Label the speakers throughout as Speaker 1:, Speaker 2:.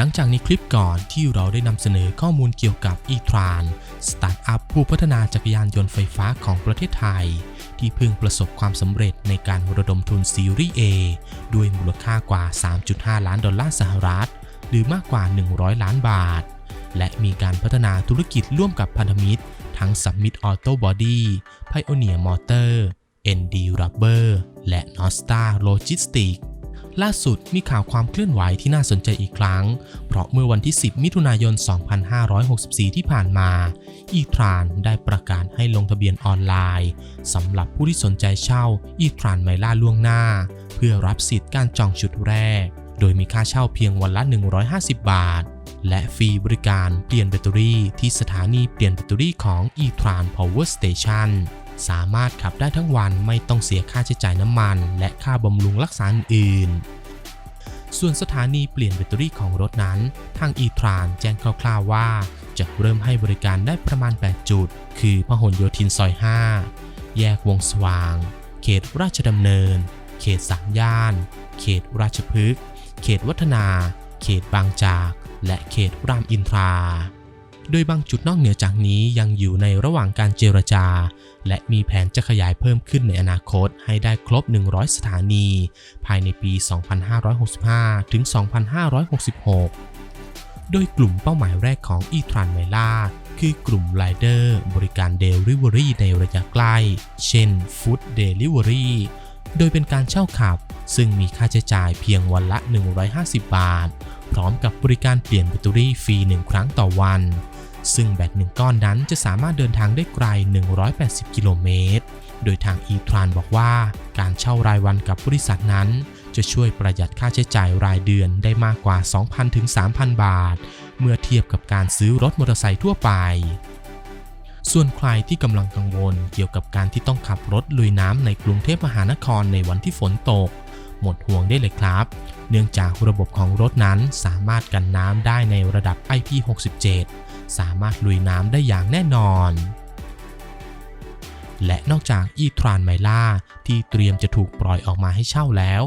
Speaker 1: ลังจากในคลิปก่อนที่เราได้นำเสนอข้อมูลเกี่ยวกับ e t r a n สตาร์ทอัพผู้พัฒนาจักรยานยนต์ไฟฟ้าของประเทศไทย ที่เพิ่งประสบความสำเร็จในการระดมทุนซีรีส์ A ด้วยมูลค่ากว่า 3.5 ล้านดอลลาร์สหรัฐ หรือมากกว่า 100 ล้านบาท และมีการพัฒนาธุรกิจร่วมกับพันธมิตร ทั้ง Summit Auto Body Pioneer Motor ND Rubber และ Nostar Logistics ล่าสุดมีข่าวความเคลื่อนไหวที่น่าสนใจอีกครั้ง เพราะเมื่อวันที่ 10 มิถุนายน 2564 ที่ผ่านมา อีทรานได้ประกาศให้ลงทะเบียนออนไลน์สำหรับผู้ที่สนใจเช่าอีทรานไมล่าล่วงหน้า เพื่อรับสิทธิ์การจองชุดแรก โดยมีค่าเช่าเพียงวันละ 150 บาท และฟรีบริการเปลี่ยนแบตเตอรี่ที่สถานีเปลี่ยนแบตเตอรี่ของ e t r a n Power Station สามารถขับได้ทั้งวันไม่ต้องเสียค่าใช้จ่ายน้ำมัน และค่าบำรุงรักษาอื่น ส่วนสถานีเปลี่ยนแบตเตอรี่ของรถนั้น ทาง e t r a n แจ้งคร่าวๆว่า จะเริ่มให้บริการได้ประมาณ 8 จุด คือพหลโยธินซอย 5 แยกวงสว่าง เขตราชดำเนิน เขตสามย่าน เขตราชพฤกษ์ เขตวัฒนา เขตบางจาก และเขตรามอินทรา โดยบางจุดนอกเหนือจากนี้ยังอยู่ในระหว่างการเจรจา และมีแผนจะขยายเพิ่มขึ้นในอนาคตให้ได้ครบ 100 สถานี ภายในปี 2565 ถึง 2566 โดยกลุ่มเป้าหมายแรกของ e t r a n m e l a คือกลุ่มไรเดอร์บริการ Delivery ในระยะใกล้ เช่น Food Delivery โดยเป็นการเช่าขับ ซึ่งมีค่าใช้จ่ายเพียงวันละ 150 บาท พร้อมกับบริการเปลี่ยนแบตเตอรี่ฟรี 1 ครั้งต่อวัน ซึ่งแบตหนึ่งก้อนนั้นจะสามารถเดินทางได้ไกล 180 กิโลเมตร โดยทาง e t r a n บอกว่าการเช่ารายวันกับบริษัทนั้น จะช่วยประหยัดค่าใช้จ่ายรายเดือนได้มากกว่า 2,000 ถึง 3,000 บาท เมื่อเทียบกับการซื้อรถมอเตอร์ไซค์ทั่วไป ส่วนใครที่กำลังกังวลเกี่ยวกับการที่ต้องขับรถลุยน้ำในกรุงเทพมหานครในวันที่ฝนตก หมดห่วงได้เลยครับ เนื่องจากระบบของรถนั้นสามารถกันน้ำได้ในระดับ IP67 สามารถลุยน้ำได้อย่างแน่นอน และนอกจาก e t r a n m y l a ที่เตรียมจะถูกปล่อยออกมาให้เช่าแล้ว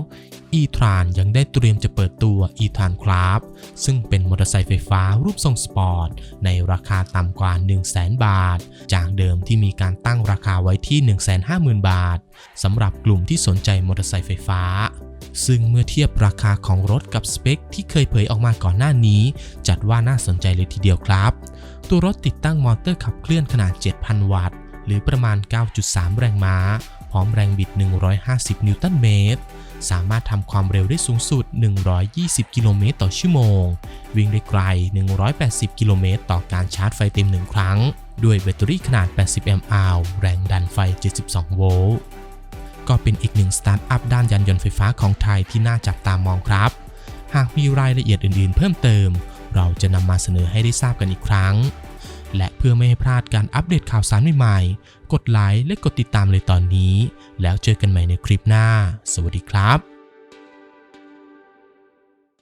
Speaker 1: e t r a n ยังได้เตรียมจะเปิดตัว e t r a n Club ซึ่งเป็นมอเตอร์ไซค์ไฟฟ้ารูปทรงสปอร์ต ในราคาต่ำกว่า 100,000 บาท จากเดิมที่มีการตั้งราคาไว้ที่ 150,000 บาทสำหรับกลุ่มที่สนใจมอเตอร์ไซค์ไฟฟ้าซึ่งเมื่อเทียบราคาของรถกับสเปคที่เคยเผยออกมาก่อนหน้านี้ จัดว่าน่าสนใจเลยทีเดียวครับ ตัวรถติดตั้งมอเตอร์ขับเคลื่อนขนาด 7,000 วัตต์ หรือประมาณ 9.3 แรงม้า พร้อมแรงบิด 150 นิวตันเมตร สามารถทำความเร็วได้สูงสุด 120 กิโลเมตรต่อชั่วโมง วิ่งได้ไกล 180 กิโลเมตรต่อการชาร์จไฟเต็ม1ครั้ง ด้วยแบตเตอรี่ขนาด 80มอัลแรงดันไฟ 72 โวลต์ ก็เป็นอีกหนึ่งสตาร์ทอัพด้านยานยนต์ไฟฟ้าของไทยที่น่าจับตามองครับ หากมีรายละเอียดอื่นๆ เพิ่มเติม เราจะนำมาเสนอให้ได้ทราบกันอีกครั้ง และเพื่อไม่ให้พลาดการอัปเดตข่าวสารใหม่ๆ กดไลค์และกดติดตามเลยตอนนี้ แล้วเจอกันใหม่ในคลิปหน้า สวัสดีครับ